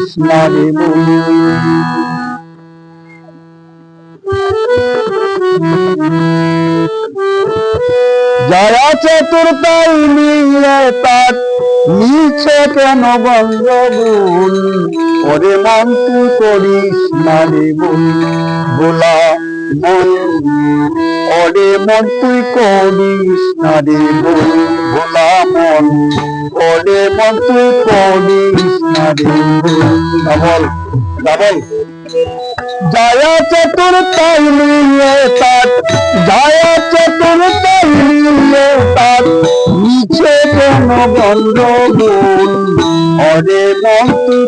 করিস না রে মন জয়া নিয়ে তার নিচে কেন গঞ্জগুল ওরে মন তুই করিস না রে বোলা ওরে মন তুই করিস না রে বোন ভোলা মন ওরে মন তুই করিস না রে। জয়া চতুর্থাই নিয়ে তার, জয়া নিয়ে তার। নিচে কেন অরে তুই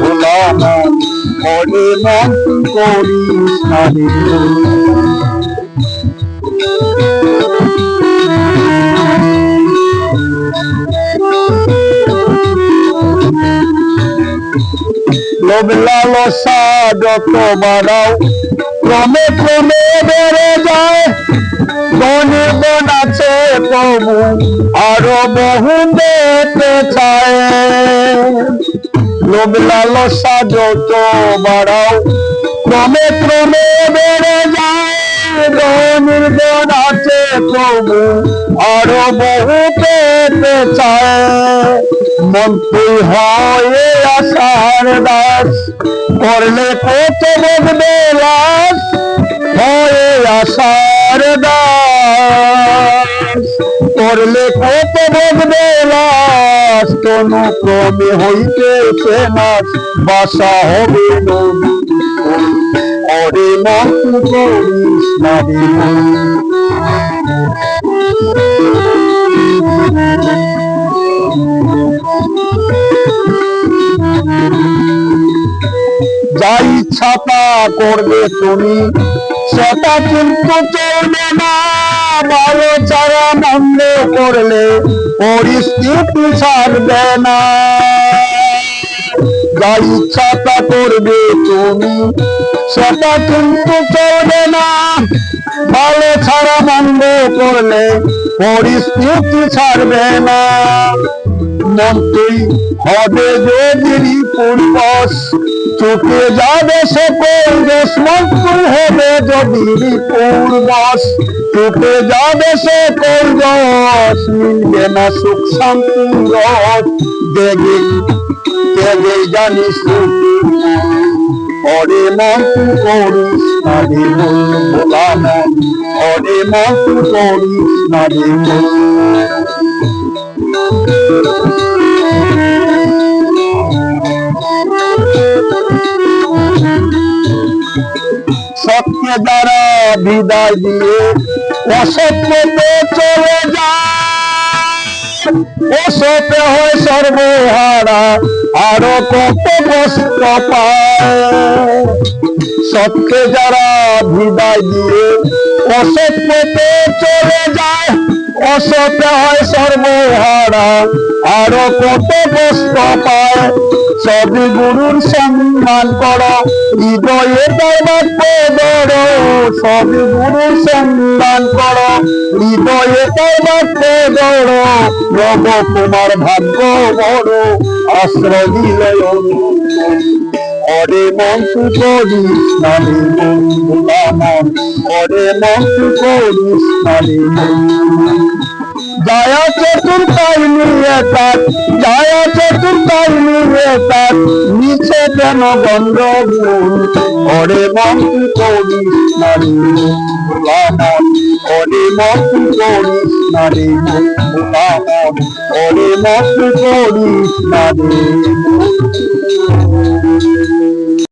ভোলা মন অরে মন তুই করিস না রে। লোভ লালসা যত বাড়াও ক্রমে ক্রমে বেড়ে যায়। বনে বন আছে প্রভু আরও বহু দেখতে চায়। লোভ লালসা যত বাড়াও ক্রমে ক্রমে বেড়ে যায়। বন আছে প্রভু আরও বহু পেতে চায়। মন্ত্রী হয়ে আসার দাস, করলে কত বদবে লাশ। হয়ে আসার দাস, করলে কত বদবে কোন ক্রমে হইতেছে নাশ বাসা হবে নবী। ওরে মন করিস না যা ইচ্ছা তা করবে তুমি, সেটা কিন্তু চলবে না। ভালো ছাড়া মন্দ করলে পরিস্থিতি ছাড়বে না। যা ইচ্ছা তা করবে তুমি, সেটা কিন্তু চলবে না। ভালো ছাড়া মন্দ করলে পরিস্থিতি ছাড়বে না। মন্ত্রী হবে যদি পূর্বস চুকে যাবে সকল দেশ মন্ত্রী হবে যদি পূর্বস চুকে যাবে সকল দশ মিলবে না সুখ শান্তি রস দেবে দেবে জানিস অরে মন তুই করিস না রে মন ভোলা মন অরে করিস না রে সত্য দ্বারা বিদায় দিয়ে অসত্যতে চলে যায়। অসত্য হয় সর্বহারা, আরও কত কষ্ট পায়। সত্যে যারা বিদায় দিয়ে অসত্যতে চলে যায় অসত্য হয় সর্বহারা, আরও কত কষ্ট পায়, সবই গুরুর সম্মান করো হৃদয়ে দরবাক্য ধরো সবই গুরুর সম্মান করো হৃদয়ে দরবাক্য ধরো রব কুমার ভাগ্য বড়, আশ্রয় দিলে অরে মন তু করিস না রে মন ভোলা মন অরে মন তু করিস না রে মন জয়া চতুর্থাই নিয়ে তার, জয়া চতুর্থাই নিয়ে তার। নিচে কেন গন্ধগুল ওরে মন তুই করিস নারী মন ওরে মন করিস নারী মন ওরে মন করিস নারী।